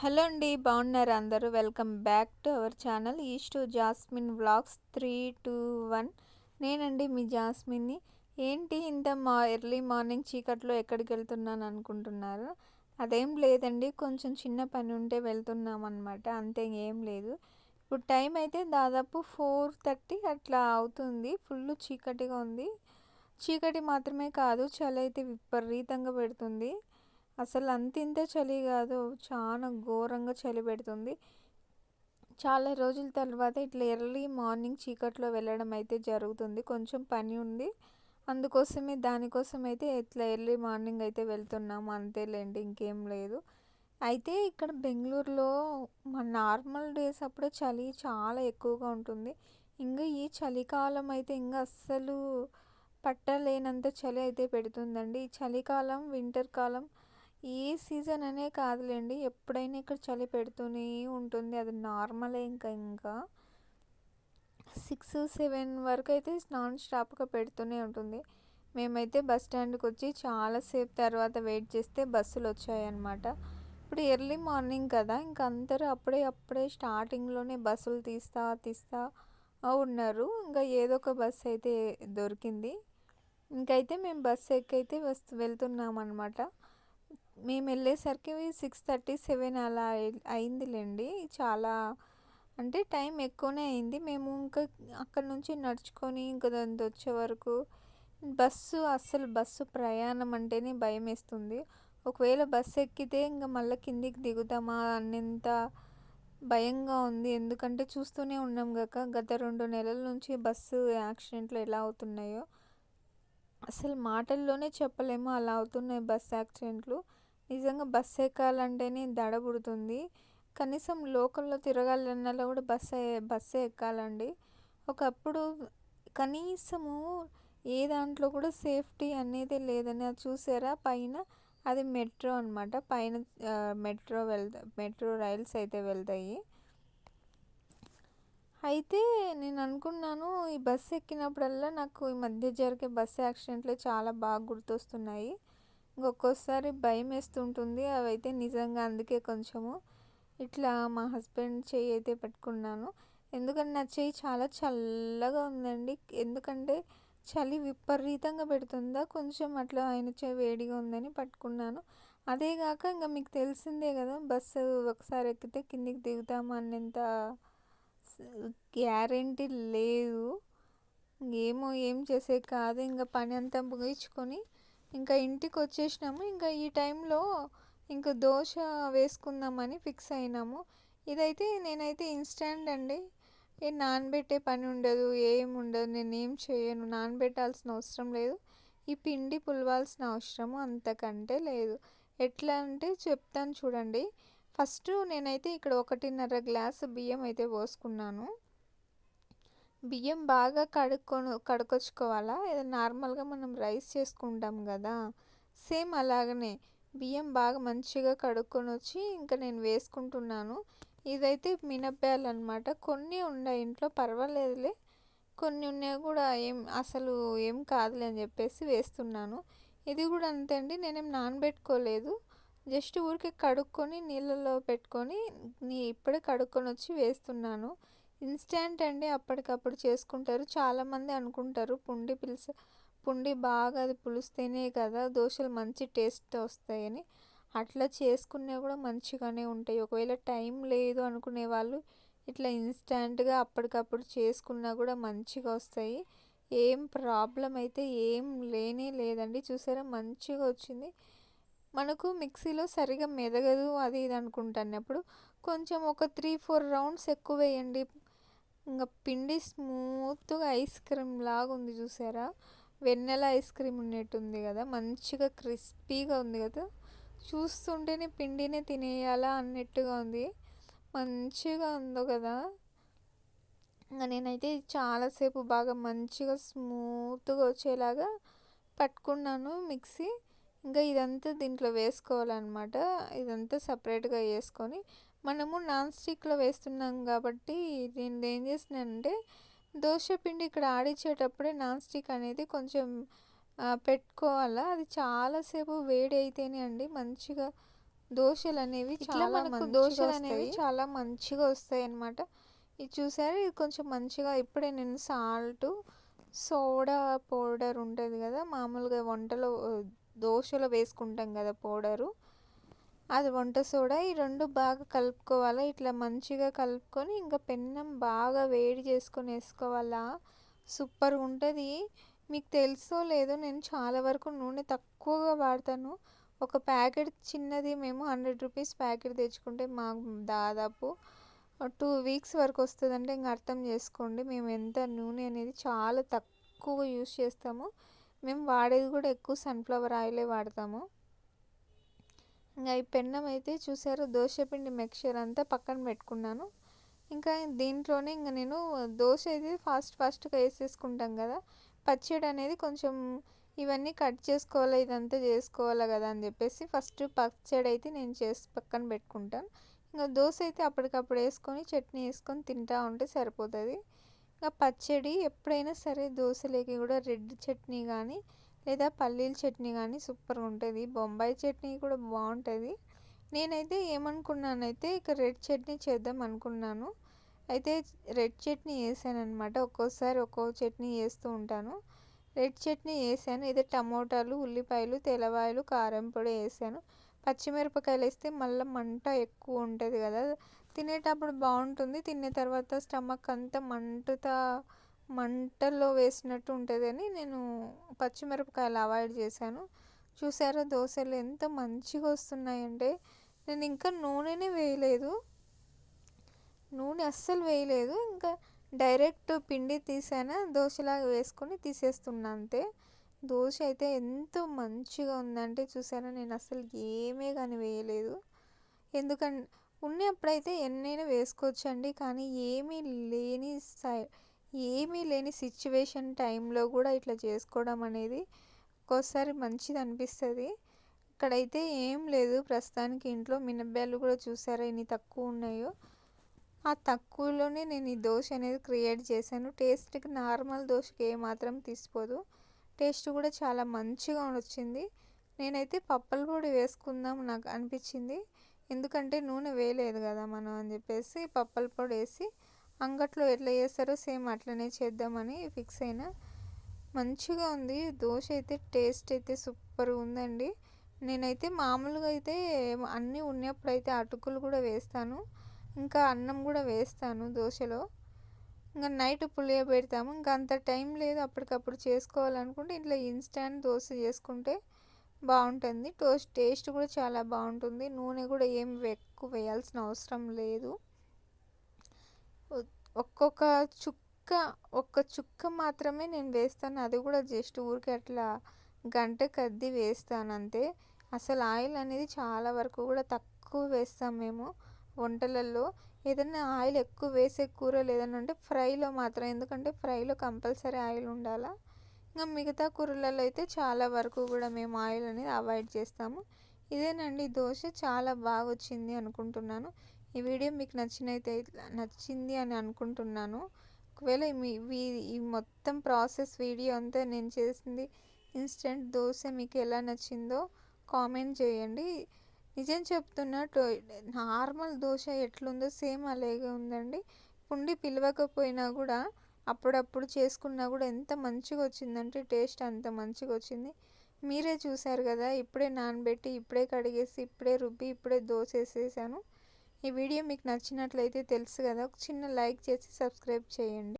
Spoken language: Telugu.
హలో అండి బాగున్నారు అందరూ? Welcome back to our channel east to Jasmine vlogs three two one. నేనండి మీ జాస్మిన్ని. ఏంటి ఇంత మా ఎర్లీ మార్నింగ్ చీకట్లో ఎక్కడికి వెళ్తున్నాను అనుకుంటున్నారు? అదేం లేదండి కొంచెం చిన్న పని ఉంటే వెళ్తున్నామన్నమాట అంతే ఏం లేదు. ఇప్పుడు టైం అయితే దాదాపు ఫోర్ థర్టీ అట్లా అవుతుంది ఫుల్ చీకటిగా ఉంది. చీకటి మాత్రమే కాదు చలి అయితే విపరీతంగా పెడుతుంది. అసలు అంతింత చలి కాదు. చాలా ఘోరంగా చలి పెడుతుంది. చాలా రోజుల తర్వాత ఇట్లా ఎర్లీ మార్నింగ్ చీకట్లో వెళ్ళడం అయితే జరుగుతుంది. కొంచెం పని ఉంది. అందుకోసమే దానికోసం అయితే ఇట్లా ఎర్లీ మార్నింగ్ అయితే వెళ్తున్నాము. అంతేలేండి ఇంకేం లేదు. అయితే ఇక్కడ బెంగళూరులో మన నార్మల్ డేస్ అప్పుడే చలి చాలా ఎక్కువగా ఉంటుంది. ఇంకా ఈ చలికాలం అయితే ఇంకా అస్సలు పట్టలేనంత చలి అయితే పెడుతుందండి. ఈ చలికాలం వింటర్ కాలం ఏ సీజన్ అనే కాదులేండి. ఎప్పుడైనా ఇక్కడ చలి పెడుతూనే ఉంటుంది. అది నార్మలే ఇంకా ఇంకా. సిక్స్ సెవెన్ వరకు అయితే నాన్ స్టాప్గా పెడుతూనే ఉంటుంది. మేమైతే బస్ స్టాండ్కి వచ్చి చాలాసేపు తర్వాత వెయిట్ చేస్తే బస్సులు వచ్చాయన్నమాట ఇప్పుడు ఎర్లీ మార్నింగ్ కదా ఇంక అందరూ అప్పుడే అప్పుడే స్టార్టింగ్లోనే బస్సులు తీస్తా తీస్తా ఉన్నారు. ఇంకా ఏదో ఒక బస్సు అయితే దొరికింది. ఇంకైతే మేము బస్సు ఎక్కైతే వస్తు వెళ్తున్నాం అనమాట మేము వెళ్ళేసరికి సిక్స్ థర్టీ సెవెన్ అలా అయిందిలేండి. చాలా అంటే టైం ఎక్కువనే అయింది. మేము ఇంకా అక్కడ నుంచి నడుచుకొని ఇంకా దాని వచ్చే వరకు బస్సు అస్సలు బస్సు ప్రయాణం అంటేనే భయం వేస్తుంది ఒకవేళ బస్సు ఎక్కితే ఇంకా మళ్ళీ కిందికి దిగుతామా అన్నంత భయంగా ఉంది. ఎందుకంటే చూస్తూనే ఉన్నాం కాక గత రెండు నెలల నుంచి బస్సు యాక్సిడెంట్లు ఎలా అవుతున్నాయో. అసలు మాటల్లోనే చెప్పలేము. అలా అవుతున్నాయి బస్ యాక్సిడెంట్లు. నిజంగా బస్సు ఎక్కాలంటేనే దడ పుడుతుంది. కనీసం లోకల్లో తిరగాలన్నా కూడా బస్సు బస్సే ఎక్కాలండి. ఒకప్పుడు కనీసము ఏ దాంట్లో కూడా సేఫ్టీ అనేది లేదని అది చూసారా? పైన అది మెట్రో అనమాట పైన మెట్రో వెళ్తా మెట్రో రైల్స్ అయితే వెళ్తాయి. అయితే నేను అనుకున్నాను ఈ బస్సు ఎక్కినప్పుడల్లా నాకు ఈ మధ్య జరిగే బస్సు యాక్సిడెంట్లు చాలా బాగా గుర్తొస్తున్నాయి. ఇంకొకసారి భయం వేస్తుంటుంది అవైతే నిజంగా అందుకే కొంచెము ఇట్లా మా హస్బెండ్ చెయ్యి అయితే పెట్టుకున్నాను. ఎందుకంటే నా చెయ్యి చాలా చల్లగా ఉందండి. ఎందుకంటే చలి విపరీతంగా పెడుతుందా కొంచెం అట్లా ఆయన చెయ్యి వేడిగా ఉందని పట్టుకున్నాను. అదేగాక ఇంకా మీకు తెలిసిందే కదా బస్సు ఒకసారి ఎక్కితే కిందికి దిగుతాము అన్నంత గ్యారంటీ లేదు. ఏమో ఏం చేసే కాదు. ఇంకా పని అంతా ముగించుకొని ఇంకా ఇంటికి వచ్చేసినాము ఇంకా ఈ టైంలో ఇంకా దోశ వేసుకుందామని ఫిక్స్ అయినాము. ఇదైతే నేనైతే ఇన్స్టాంట్ అండి. ఏ నానబెట్టే పని ఉండదు ఏం ఉండదు నేను ఏం చేయను నానబెట్టాల్సిన అవసరం లేదు. ఈ పిండి పులవాల్సిన అవసరం అంతకంటే లేదు. ఎట్లా అంటే చెప్తాను చూడండి. ఫస్ట్ నేనైతే ఇక్కడ ఒకటిన్నర గ్లాస్ బియ్యం అయితే పోసుకున్నాను. బియ్యం బాగా కడుక్కొని కడుకొచ్చుకోవాలా? ఏదో నార్మల్గా మనం రైస్ చేసుకుంటాం కదా? సేమ్ అలాగనే బియ్యం బాగా మంచిగా కడుక్కొని వచ్చి ఇంకా నేను వేసుకుంటున్నాను. ఇదైతే మినప్పాలు అనమాట కొన్ని ఉన్నాయి ఇంట్లో పర్వాలేదులే. కొన్ని ఉన్నాయి కూడా ఏం అసలు ఏం కాదులే అని చెప్పేసి వేస్తున్నాను. ఇది కూడా అంతే అండి. నేనేం నానబెట్టుకోలేదు. జస్ట్ ఊరికే కడుక్కొని నీళ్ళలో పెట్టుకొని నీ ఇప్పుడే కడుక్కొని వచ్చి వేస్తున్నాను. ఇన్స్టెంట్ అండి అప్పటికప్పుడు చేసుకుంటారు. చాలామంది అనుకుంటారు పుండి పులుసు పుండి బాగా అది పులిస్తేనే కదా దోశలు మంచి టేస్ట్ వస్తాయని. అట్లా చేసుకునే కూడా మంచిగానే ఉంటాయి. ఒకవేళ టైం లేదు అనుకునే వాళ్ళు ఇట్లా ఇన్స్టెంట్గా అప్పటికప్పుడు చేసుకున్నా కూడా మంచిగా వస్తాయి. ఏం ప్రాబ్లం అయితే ఏం లేనే లేదండి. చూసారా మంచిగా వచ్చింది. మనకు మిక్సీలో సరిగా మెదగదు అది ఇది అనుకుంటున్నప్పుడు కొంచెం ఒక త్రీ ఫోర్ రౌండ్స్ ఎక్కువ వేయండి. ఇంకా పిండి స్మూత్గా ఐస్ క్రీమ్ లాగా ఉంది చూసారా? వెన్నెల ఐస్ క్రీమ్ ఉన్నట్టుంది కదా మంచిగా క్రిస్పీగా ఉంది కదా. చూస్తుంటేనే పిండినే తినేయాలా అన్నట్టుగా ఉంది. మంచిగా ఉందో కదా. ఇంకా నేనైతే చాలాసేపు బాగా మంచిగా స్మూత్గా వచ్చేలాగా పట్టుకున్నాను మిక్సీ. ఇంకా ఇదంతా దీంట్లో వేసుకోవాలన్నమాట. ఇదంతా సపరేట్గా వేసుకొని మనము నాన్ స్టిక్లో వేస్తున్నాం కాబట్టి నేను ఏం చేసినానంటే దోశ పిండి ఇక్కడ ఆడించేటప్పుడే నాన్ స్టిక్ అనేది కొంచెం పెట్టుకోవాలా. అది చాలాసేపు వేడి అయితేనే అండి. మంచిగా దోశలు అనేవి చాలా మనకు దోశలు అనేవి చాలా మంచిగా వస్తాయి అన్నమాట. ఇది చూసారు? ఇది కొంచెం మంచిగా ఇప్పుడే నేను సాల్ట్ సోడా పౌడర్ ఉంటుంది కదా మామూలుగా వంటలో దోశలో వేసుకుంటాం కదా పౌడరు. అది వంట సోడా ఈ రెండు బాగా కలుపుకోవాలి? ఇట్లా మంచిగా కలుపుకొని ఇంకా పెన్నం బాగా వేడి చేసుకొని వేసుకోవాలా? సూపర్గా ఉంటుంది. మీకు తెలుసో లేదో నేను చాలా వరకు నూనె తక్కువగా వాడతాను. ఒక ప్యాకెట్ చిన్నది మేము హండ్రెడ్ రూపీస్ ప్యాకెట్ తెచ్చుకుంటే మాకు దాదాపు టూ వీక్స్ వరకు వస్తుందంటే ఇంకా అర్థం చేసుకోండి. మేము ఎంత నూనె అనేది చాలా తక్కువ యూస్ చేస్తాము. మేము వాడేది కూడా ఎక్కువ సన్ఫ్లవర్ ఆయిలే వాడతాము. ఇంకా ఈ పెన్నం అయితే చూసారు దోశపిండి మిక్చర్ అంతా పక్కన పెట్టుకున్నాను. ఇంకా దీంట్లోనే ఇంకా నేను దోశ అయితే ఫాస్ట్ ఫాస్ట్గా వేసేసుకుంటాం కదా పచ్చడి అనేది కొంచెం ఇవన్నీ కట్ చేసుకోవాలి ఇదంతా చేసుకోవాలి కదా అని చెప్పేసి ఫస్ట్ పచ్చడి అయితే నేను చేసి పక్కన పెట్టుకుంటాను. ఇంకా దోశ అయితే అప్పటికప్పుడు వేసుకొని చట్నీ వేసుకొని తింటా ఉంటే సరిపోతుంది. ఇంకా పచ్చడి ఎప్పుడైనా సరే దోశలోకి కూడా రెడ్ చట్నీ కానీ లేదా పల్లీల చట్నీ కానీ సూపర్గా ఉంటుంది బొంబాయి చట్నీ కూడా బాగుంటుంది నేనైతే ఏమనుకున్నానైతే ఇక రెడ్ చట్నీ చేద్దాం అనుకున్నాను. అయితే రెడ్ చట్నీ వేసాను అనమాట ఒక్కోసారి ఒక్కో చట్నీ వేస్తూ ఉంటాను. రెడ్ చట్నీ వేసాను ఇదే టమోటాలు ఉల్లిపాయలు తెల్లవాయలు కారం పొడి వేసాను పచ్చిమిరపకాయలు వేస్తే మళ్ళీ మంట ఎక్కువ ఉంటుంది కదా. తినేటప్పుడు బాగుంటుంది తిన్న తర్వాత స్టమక్ అంతా మంటతా మంటల్లో వేసినట్టు ఉంటుందని నేను పచ్చిమిరపకాయలు అవాయిడ్ చేశాను. చూసారా దోశలు ఎంత మంచిగా వస్తున్నాయంటే నేను ఇంకా నూనెనే వేయలేదు. నూనె అస్సలు వేయలేదు. ఇంకా డైరెక్ట్ పిండి తీసాను దోశలాగా వేసుకొని తీసేస్తున్నా అంతే. దోశ అయితే ఎంతో మంచిగా ఉందంటే చూసారా నేను అసలు ఏమీ కానీ వేయలేదు. ఎందుకంటే ఉన్నప్పుడైతే ఎన్నైనా వేసుకోవచ్చండి కానీ ఏమీ లేని సై ఏమీ లేని సిచ్యువేషన్ టైంలో కూడా ఇట్లా చేసుకోవడం అనేది ఒక్కోసారి మంచిది అనిపిస్తుంది. ఇక్కడైతే ఏం లేదు. ప్రస్తుతానికి ఇంట్లో మినప్పాలు కూడా చూసారా ఇన్ని తక్కువ ఉన్నాయో. ఆ తక్కువలోనే నేను ఈ దోశ అనేది క్రియేట్ చేశాను. టేస్ట్కి నార్మల్ దోశకి ఏమాత్రం తీసిపోదు. టేస్ట్ కూడా చాలా మంచిగా వచ్చింది. నేనైతే పప్పల పొడి వేసుకుందాం నాకు అనిపించింది. ఎందుకంటే నూనె వేయలేదు కదా మనం అని చెప్పేసి పప్పల పొడి వేసి అంగట్లో ఎట్లా చేస్తారో సేమ్ అట్లనే చేద్దామని ఫిక్స్ అయినా. మంచిగా ఉంది. దోశ అయితే టేస్ట్ అయితే సూపర్ ఉందండి. నేనైతే మామూలుగా అయితే అన్నీ ఉన్నప్పుడు అయితే అటుకులు కూడా వేస్తాను. ఇంకా అన్నం కూడా వేస్తాను దోశలో. ఇంకా నైట్ పులియబెడతాము ఇంకా అంత టైం లేదు. అప్పటికప్పుడు చేసుకోవాలనుకుంటే ఇట్లా ఇన్స్టాంట్ దోశ చేసుకుంటే బాగుంటుంది. టోస్ట్ టేస్ట్ కూడా చాలా బాగుంటుంది. నూనె కూడా ఏం ఎక్కువ వేయాల్సిన అవసరం లేదు. ఒక్కొక్క చుక్క ఒక్క చుక్క మాత్రమే నేను వేస్తాను. అది కూడా జస్ట్ ఊరికే అట్లా గంట కద్ది వేస్తాను అంతే. అసలు ఆయిల్ అనేది చాలా వరకు కూడా తక్కువ వేస్తాం మేము వంటలలో. ఏదైనా ఆయిల్ ఎక్కువ వేసే కూరలు ఏదైనా ఉంటే ఫ్రైలో మాత్రం ఎందుకంటే ఫ్రైలో కంపల్సరీ ఆయిల్ ఉండాలా. ఇంకా మిగతా కూరలలో అయితే చాలా వరకు కూడా మేము ఆయిల్ అనేది అవాయిడ్ చేస్తాము. ఇదేనండి దోశ చాలా బాగా వచ్చింది అనుకుంటున్నాను. ఈ వీడియో మీకు నచ్చినైతే నచ్చింది అని అనుకుంటున్నాను. ఒకవేళ మీ ఈ మొత్తం ప్రాసెస్ వీడియో అంతా నేను చేసింది ఇన్స్టెంట్ దోశ మీకు ఎలా నచ్చిందో కామెంట్ చేయండి. నిజం చెప్తున్నా నార్మల్ దోశ ఎట్లుందో సేమ్ అలాగే ఉందండి. పుండి పిలవకపోయినా కూడా అప్పుడప్పుడు చేసుకున్నా కూడా ఎంత మంచిగా వచ్చిందంటే టేస్ట్ అంత మంచిగా వచ్చింది. మీరే చూసారు కదా ఇప్పుడే నానబెట్టి ఇప్పుడే కడిగేసి ఇప్పుడే రుబ్బి ఇప్పుడే దోశ వేసేసాను. ఈ వీడియో మీకు నచ్చినట్లయితే తెలుసు కదా ఒక చిన్న లైక్ చేసి సబ్స్క్రైబ్ చేయండి.